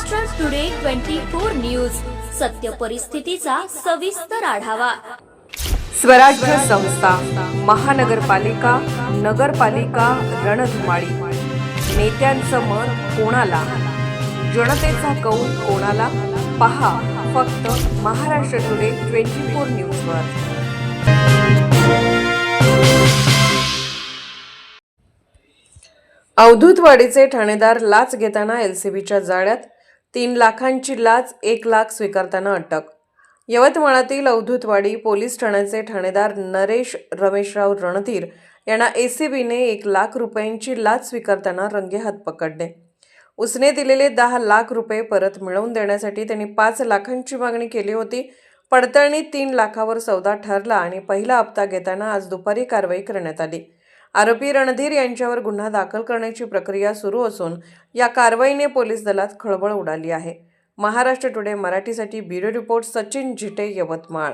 Maharashtra today twenty four news सत्य परिस्थितीचा सविस्तर आढावा. स्वराज्य संस्था महानगरपालिका नगरपालिका रणधुमाळी. नेत्यांचं मत कोणाला? जनतेचा कौल कोणाला? पहा फक्त महाराष्ट्र टुडे ट्वेंटी फोर न्यूजवर अवधूतवाडीचे ठाणेदार लाच घेताना एलसीबीच्या जाळ्यात तीन लाखांची लाच एक लाख स्वीकारताना अटक. यवतमाळातील अवधूतवाडी पोलीस ठाण्याचे ठाणेदार नरेश रमेशराव रणधीर यांना एसीबीने एक लाख रुपयांची लाच स्वीकारताना रंगेहात पकडले. उसने दिलेले दहा लाख रुपये परत मिळवून देण्यासाठी त्यांनी पाच लाखांची मागणी केली होती. पडताळणी तीन लाखावर सौदा ठरला आणि पहिला हप्ता घेताना आज दुपारी कारवाई करण्यात आली. आरोपी रणधीर यांच्यावर गुन्हा दाखल करण्याची प्रक्रिया सुरू असून या कारवाईने पोलीस दलात खळबळ उडाली आहे. महाराष्ट्र टुडे मराठीसाठी ब्युरो रिपोर्ट सचिन झिटे यवतमाळ.